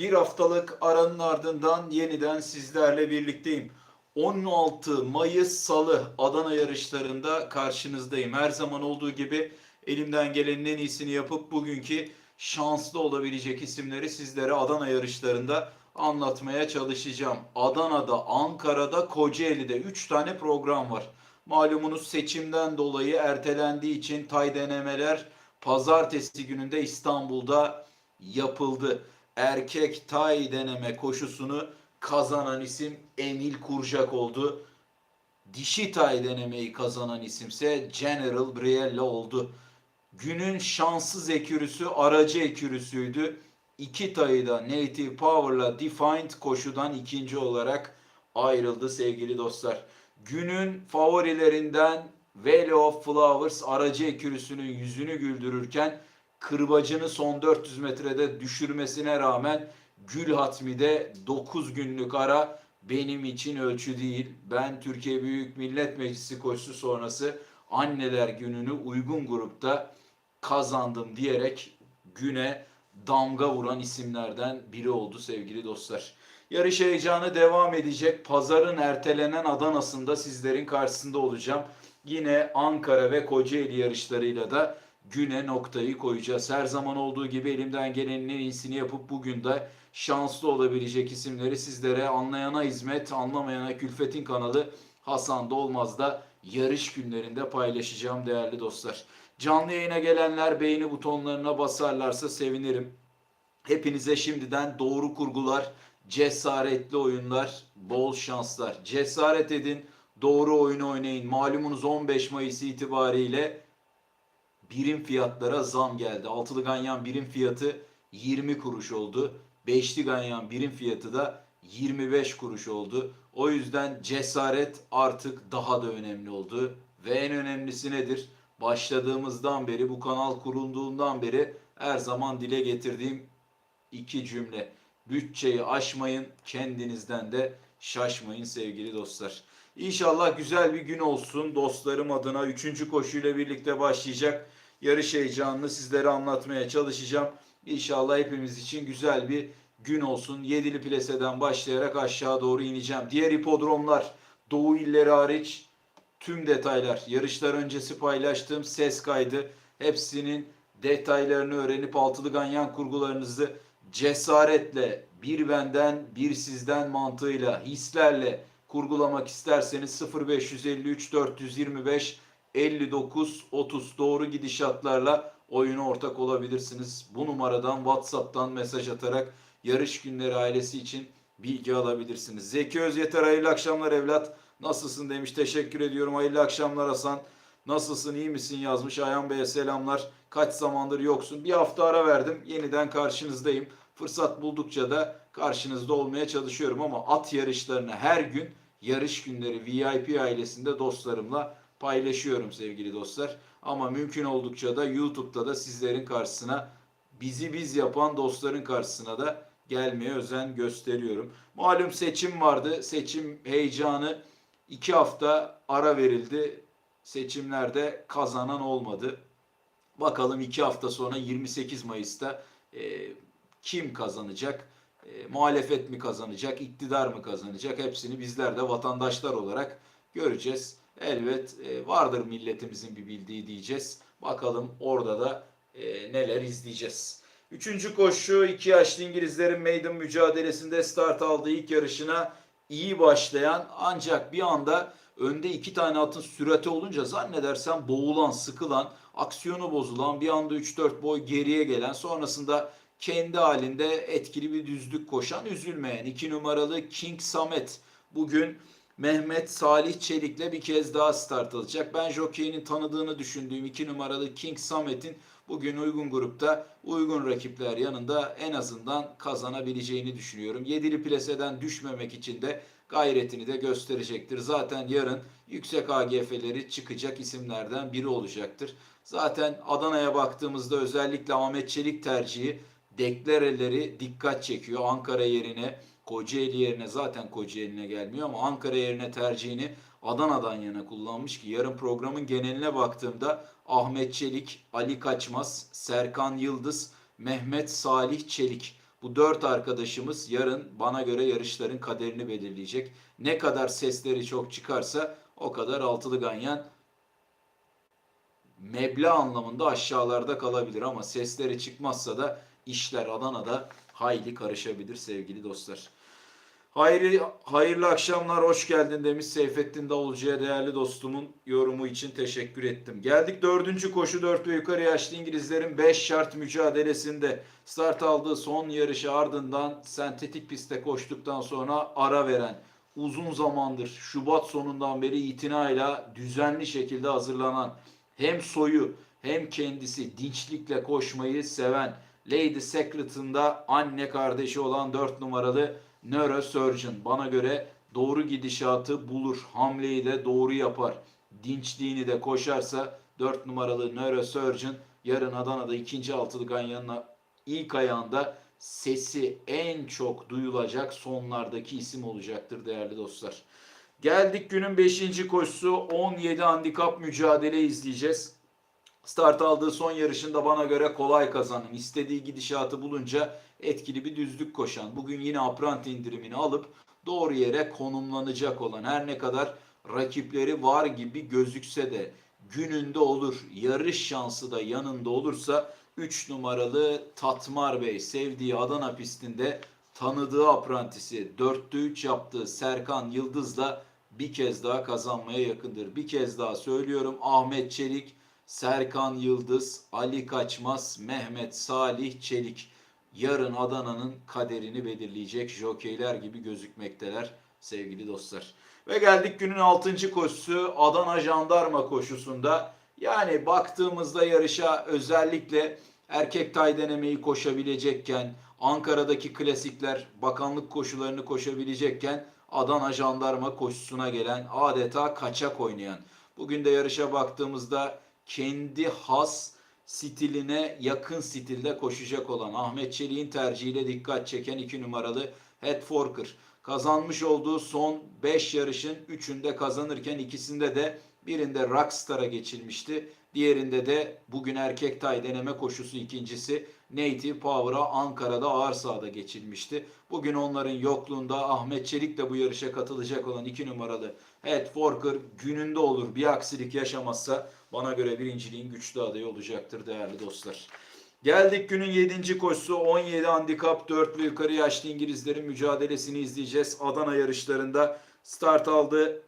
Bir haftalık aranın ardından yeniden sizlerle birlikteyim. 16 Mayıs Salı Adana yarışlarında karşınızdayım. Her zaman olduğu gibi elimden gelenin en iyisini yapıp bugünkü şanslı olabilecek isimleri sizlere Adana yarışlarında anlatmaya çalışacağım. Adana'da, Ankara'da, Kocaeli'de 3 tane program var. Malumunuz seçimden dolayı ertelendiği için tay denemeler pazartesi gününde İstanbul'da yapıldı. Erkek tay deneme koşusunu kazanan isim Emil Kurcak oldu. Dişi tay denemeyi kazanan isimse General Briella oldu. Günün şanssız ekürüsü aracı ekürüsüydü. İki tayı da Native Power'la Defined koşudan ikinci olarak ayrıldı sevgili dostlar. Günün favorilerinden Valley of Flowers aracı ekürüsünün yüzünü güldürürken kırbacını son 400 metrede düşürmesine rağmen Gül Hatmi'de 9 günlük ara benim için ölçü değil. Ben Türkiye Büyük Millet Meclisi koşusu sonrası anneler gününü uygun grupta kazandım diyerek güne damga vuran isimlerden biri oldu sevgili dostlar. Yarış heyecanı devam edecek. Pazarın ertelenen Adana'sında sizlerin karşısında olacağım. Yine Ankara ve Kocaeli yarışlarıyla da güne noktayı koyacağız. Her zaman olduğu gibi elimden gelenin en iyisini yapıp bugün de şanslı olabilecek isimleri sizlere anlayana hizmet, anlamayana külfetin kanalı Hasan Dolmaz'da yarış günlerinde paylaşacağım değerli dostlar. Canlı yayına gelenler beğeni butonlarına basarlarsa sevinirim. Hepinize şimdiden doğru kurgular, cesaretli oyunlar, bol şanslar. Cesaret edin, doğru oyunu oynayın. Malumunuz 15 Mayıs itibariyle birim fiyatlara zam geldi. Altılı ganyan birim fiyatı 20 kuruş oldu. Beşli ganyan birim fiyatı da 25 kuruş oldu. O yüzden cesaret artık daha da önemli oldu. Ve en önemlisi nedir? Başladığımızdan beri, bu kanal kurulduğundan beri her zaman dile getirdiğim iki cümle. Bütçeyi aşmayın, kendinizden de şaşmayın sevgili dostlar. İnşallah güzel bir gün olsun dostlarım adına. Üçüncü koşuyla birlikte başlayacak yarış heyecanını sizlere anlatmaya çalışacağım. İnşallah hepimiz için güzel bir gün olsun. Yedili pleseden başlayarak aşağı doğru ineceğim. Diğer hipodromlar, Doğu illeri hariç tüm detaylar, yarışlar öncesi paylaştığım ses kaydı. Hepsinin detaylarını öğrenip altılı ganyan kurgularınızı cesaretle bir benden bir sizden mantığıyla hislerle kurgulamak isterseniz 0553 425 59 30 doğru gidişatlarla oyuna ortak olabilirsiniz. Bu numaradan WhatsApp'tan mesaj atarak yarış günleri ailesi için bilgi alabilirsiniz. Zeki Özyeter hayırlı akşamlar evlat. Nasılsın demiş. Teşekkür ediyorum. Hayırlı akşamlar Hasan. Nasılsın iyi misin yazmış. Ayhan Bey'e selamlar. Kaç zamandır yoksun. Bir hafta ara verdim. Yeniden karşınızdayım. Fırsat buldukça da karşınızda olmaya çalışıyorum ama at yarışlarını her gün yarış günleri VIP ailesinde dostlarımla paylaşıyorum sevgili dostlar. Ama mümkün oldukça da YouTube'da da sizlerin karşısına bizi biz yapan dostların karşısına da gelmeye özen gösteriyorum. Malum seçim vardı. Seçim heyecanı iki hafta ara verildi. Seçimlerde kazanan olmadı. Bakalım iki hafta sonra 28 Mayıs'ta e, kim kazanacak? E, muhalefet mi kazanacak? iktidar mı kazanacak? Hepsini bizler de vatandaşlar olarak göreceğiz. Elbet e, vardır milletimizin bir bildiği diyeceğiz. Bakalım orada da e, neler izleyeceğiz. Üçüncü koşu iki yaşlı İngilizlerin maiden mücadelesinde start aldığı ilk yarışına iyi başlayan ancak bir anda önde iki tane atın sürati olunca zannedersem boğulan, sıkılan, aksiyonu bozulan, bir anda 3-4 boy geriye gelen sonrasında kendi halinde etkili bir düzlük koşan, üzülmeyen iki numaralı King Samet bugün Mehmet Salih Çelik'le bir kez daha start alacak. Ben jockey'inin tanıdığını düşündüğüm iki numaralı King Samet'in bugün uygun grupta uygun rakipler yanında en azından kazanabileceğini düşünüyorum. Yedili plaseden düşmemek için de gayretini de gösterecektir. Zaten yarın yüksek AGF'leri çıkacak isimlerden biri olacaktır. Zaten Adana'ya baktığımızda özellikle Ahmet Çelik tercihi deklareleri dikkat çekiyor. Ankara yerine Kocaeli yerine zaten Kocaeli'ne gelmiyor ama Ankara yerine tercihini Adana'dan yana kullanmış ki yarın programın geneline baktığımda Ahmet Çelik, Ali Kaçmaz, Serkan Yıldız, Mehmet Salih Çelik Bu dört arkadaşımız yarın bana göre yarışların kaderini belirleyecek. Ne kadar sesleri çok çıkarsa o kadar altılı ganyan meblağ anlamında aşağılarda kalabilir ama sesleri çıkmazsa da işler Adana'da hayli karışabilir sevgili dostlar. Hayırlı, hayırlı akşamlar, hoş geldin demiş Seyfettin Davulcu'ya değerli dostumun yorumu için teşekkür ettim. Geldik dördüncü koşu dört ve yukarı yaşlı İngilizlerin 5 şart mücadelesinde start aldığı son yarışı ardından sentetik pistte koştuktan sonra ara veren uzun zamandır Şubat sonundan beri itinayla düzenli şekilde hazırlanan hem soyu hem kendisi dinçlikle koşmayı seven Lady Secret'ın da anne kardeşi olan 4 numaralı Neurosurgeon bana göre doğru gidişatı bulur. Hamleyi de doğru yapar. Dinçliğini de koşarsa 4 numaralı Neurosurgeon yarın Adana'da ikinci altılı ganyanına ilk ayağında sesi en çok duyulacak sonlardaki isim olacaktır değerli dostlar. Geldik günün 5. koşusu 17 handikap mücadele izleyeceğiz. Start aldığı son yarışında bana göre kolay kazanan, istediği gidişatı bulunca etkili bir düzlük koşan, bugün yine apranti indirimini alıp doğru yere konumlanacak olan her ne kadar rakipleri var gibi gözükse de gününde olur, yarış şansı da yanında olursa 3 numaralı Tatmar Bey sevdiği Adana pistinde tanıdığı aprantisi 4'te 3 yaptığı Serkan Yıldız'la bir kez daha kazanmaya yakındır. Bir kez daha söylüyorum Ahmet Çelik, Serkan Yıldız, Ali Kaçmaz, Mehmet Salih Çelik yarın Adana'nın kaderini belirleyecek jokeyler gibi gözükmekteler sevgili dostlar. Ve geldik günün 6. koşusu Adana Jandarma koşusunda. Yani baktığımızda yarışa özellikle erkek tay denemeyi koşabilecekken, Ankara'daki klasikler bakanlık koşularını koşabilecekken Adana Jandarma koşusuna gelen adeta kaçak oynayan. Bugün de yarışa baktığımızda kendi has stiline yakın stilde koşacak olan Ahmet Çelik'in tercihiyle dikkat çeken 2 numaralı Head Forker. Kazanmış olduğu son 5 yarışın 3'ünde kazanırken ikisinde de birinde Rockstar'a geçilmişti. Diğerinde de bugün erkek tay deneme koşusu ikincisi Native Power'a Ankara'da ağır sahada geçilmişti. Bugün onların yokluğunda Ahmet Çelik de bu yarışa katılacak olan 2 numaralı Head Forker gününde olur. Bir aksilik yaşamazsa bana göre birinciliğin güçlü adayı olacaktır değerli dostlar. Geldik günün 7. koşusu 17 handikap 4 ve yukarı yaşlı İngilizlerin mücadelesini izleyeceğiz. Adana yarışlarında start aldı.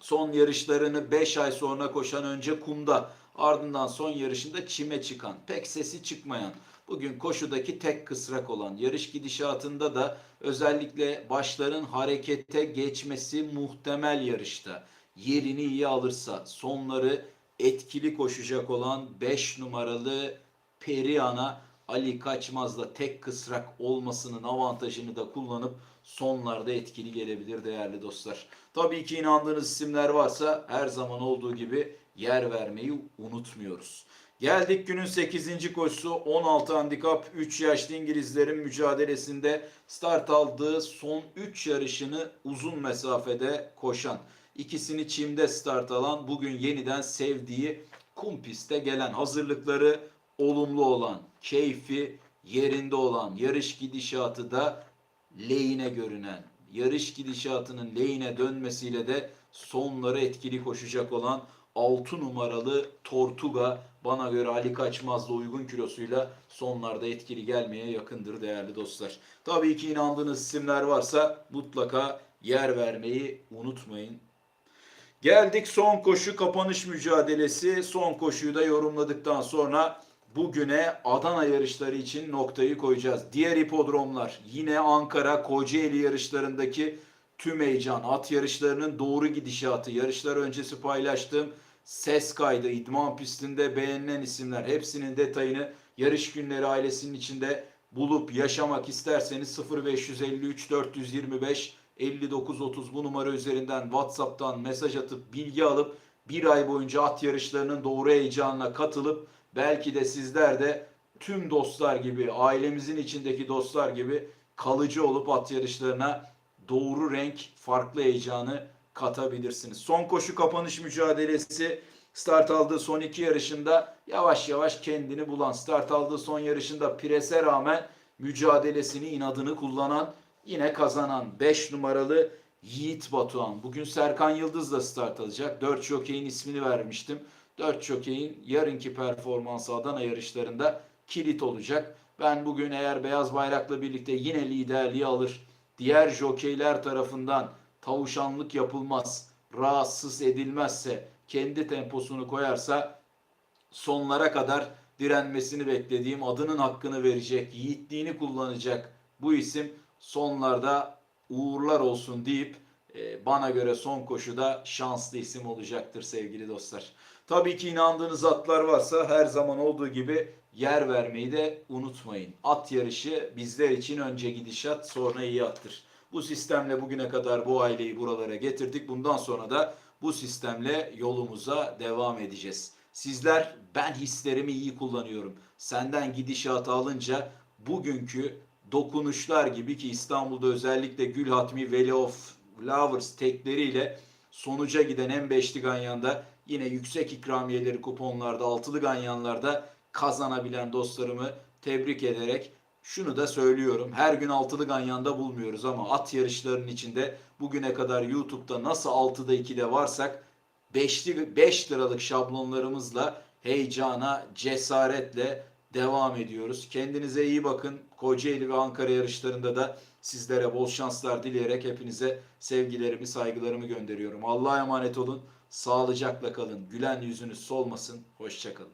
Son yarışlarını 5 ay sonra koşan önce kumda ardından son yarışında çime çıkan pek sesi çıkmayan bugün koşudaki tek kısrak olan yarış gidişatında da özellikle başların harekete geçmesi muhtemel yarışta yerini iyi alırsa sonları etkili koşacak olan 5 numaralı Periana Ali Kaçmaz'la tek kısrak olmasının avantajını da kullanıp sonlarda etkili gelebilir değerli dostlar. Tabii ki inandığınız isimler varsa her zaman olduğu gibi yer vermeyi unutmuyoruz. Geldik günün 8. koşusu 16 handikap 3 yaşlı İngilizlerin mücadelesinde start aldığı son 3 yarışını uzun mesafede koşan. İkisini çimde start alan bugün yeniden sevdiği kum piste gelen hazırlıkları olumlu olan, keyfi yerinde olan, yarış gidişatı da lehine görünen, yarış gidişatının lehine dönmesiyle de sonları etkili koşacak olan 6 numaralı Tortuga bana göre Ali Kaçmaz'la uygun kilosuyla sonlarda etkili gelmeye yakındır değerli dostlar. Tabii ki inandığınız isimler varsa mutlaka yer vermeyi unutmayın. Geldik son koşu kapanış mücadelesi. Son koşuyu da yorumladıktan sonra bugüne Adana yarışları için noktayı koyacağız. Diğer hipodromlar yine Ankara, Kocaeli yarışlarındaki tüm heyecan, at yarışlarının doğru gidişatı, yarışlar öncesi paylaştığım ses kaydı, idman pistinde beğenilen isimler hepsinin detayını yarış günleri ailesinin içinde bulup yaşamak isterseniz 0553 425 5930 bu numara üzerinden WhatsApp'tan mesaj atıp bilgi alıp bir ay boyunca at yarışlarının doğru heyecanına katılıp belki de sizler de tüm dostlar gibi ailemizin içindeki dostlar gibi kalıcı olup at yarışlarına doğru renk farklı heyecanı katabilirsiniz. Son koşu kapanış mücadelesi start aldığı son iki yarışında yavaş yavaş kendini bulan start aldığı son yarışında prese rağmen mücadelesini, inadını kullanan, yine kazanan 5 numaralı Yiğit Batuhan. Bugün Serkan Yıldız da start alacak. 4 jokeyin ismini vermiştim. 4 jokeyin yarınki performansı Adana yarışlarında kilit olacak. Ben bugün eğer Beyaz Bayrak'la birlikte yine liderliği alır, diğer jokeyler tarafından tavuşanlık yapılmaz, rahatsız edilmezse, kendi temposunu koyarsa sonlara kadar direnmesini beklediğim, adının hakkını verecek, yiğitliğini kullanacak bu isim sonlarda uğurlar olsun deyip e, bana göre son koşuda şanslı isim olacaktır sevgili dostlar. Tabii ki inandığınız atlar varsa her zaman olduğu gibi yer vermeyi de unutmayın. At yarışı bizler için önce gidişat sonra iyi attır. Bu sistemle bugüne kadar bu aileyi buralara getirdik. Bundan sonra da bu sistemle yolumuza devam edeceğiz. Sizler ben hislerimi iyi kullanıyorum. Senden gidişatı alınca bugünkü dokunuşlar gibi ki İstanbul'da özellikle Gül Hatmi Valley of Flowers tekleriyle sonuca giden en beşli ganyanda yine yüksek ikramiyeleri kuponlarda altılı ganyanlarda kazanabilen dostlarımı tebrik ederek şunu da söylüyorum. Her gün altılı ganyanda bulmuyoruz ama at yarışlarının içinde bugüne kadar YouTube'da nasıl 6'da 2'de varsak 5'li 5 liralık şablonlarımızla heyecana, cesaretle devam ediyoruz. Kendinize iyi bakın. Kocaeli ve Ankara yarışlarında da sizlere bol şanslar dileyerek hepinize sevgilerimi, saygılarımı gönderiyorum. Allah'a emanet olun. Sağlıcakla kalın. Gülen yüzünüz solmasın. Hoşçakalın.